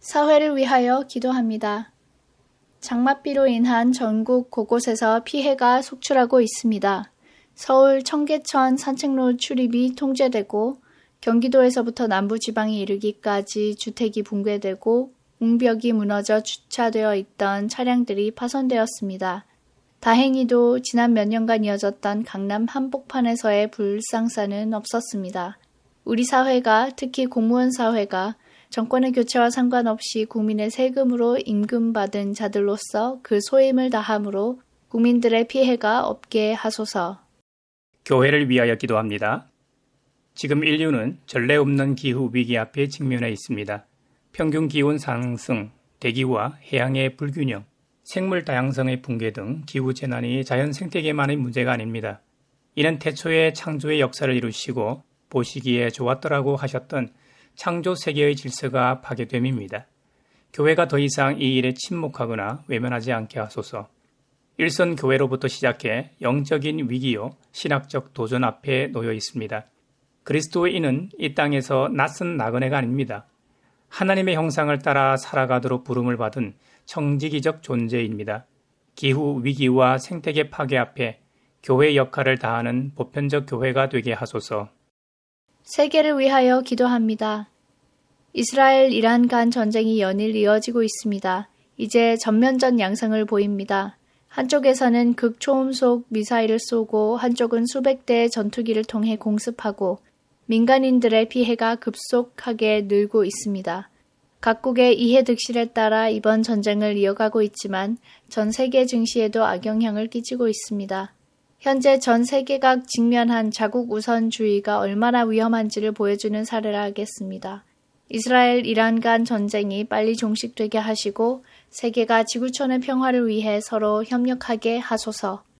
사회를 위하여 기도합니다. 장맛비로 인한 전국 곳곳에서 피해가 속출하고 있습니다. 서울 청계천 산책로 출입이 통제되고 경기도에서부터 남부지방에 이르기까지 주택이 붕괴되고 웅벽이 무너져 주차되어 있던 차량들이 파손되었습니다. 다행히도 지난 몇 년간 이어졌던 강남 한복판에서의 불상사는 없었습니다. 우리 사회가 특히 공무원 사회가 정권의 교체와 상관없이 국민의 세금으로 임금받은 자들로서 그 소임을 다함으로 국민들의 피해가 없게 하소서. 교회를 위하여 기도합니다. 지금 인류는 전례 없는 기후 위기 앞에 직면해 있습니다. 평균 기온 상승, 대기와 해양의 불균형, 생물 다양성의 붕괴 등 기후 재난이 자연 생태계만의 문제가 아닙니다. 이는 태초에 창조의 역사를 이루시고 보시기에 좋았더라고 하셨던 창조 세계의 질서가 파괴됨입니다. 교회가 더 이상 이 일에 침묵하거나 외면하지 않게 하소서. 일선 교회로부터 시작해 영적인 위기요 신학적 도전 앞에 놓여 있습니다. 그리스도인은 이 땅에서 낯선 나그네가 아닙니다. 하나님의 형상을 따라 살아가도록 부름을 받은 청지기적 존재입니다. 기후 위기와 생태계 파괴 앞에 교회 역할을 다하는 보편적 교회가 되게 하소서. 세계를 위하여 기도합니다. 이스라엘 이란 간 전쟁이 연일 이어지고 있습니다. 이제 전면전 양상을 보입니다. 한쪽에서는 극초음속 미사일을 쏘고 한쪽은 수백 대의 전투기를 통해 공습하고 민간인들의 피해가 급속하게 늘고 있습니다. 각국의 이해 득실에 따라 이번 전쟁을 이어가고 있지만 전 세계 증시에도 악영향을 끼치고 있습니다. 현재 전 세계가 직면한 자국 우선주의가 얼마나 위험한지를 보여주는 사례라 하겠습니다. 이스라엘 이란 간 전쟁이 빨리 종식되게 하시고 세계가 지구촌의 평화를 위해 서로 협력하게 하소서.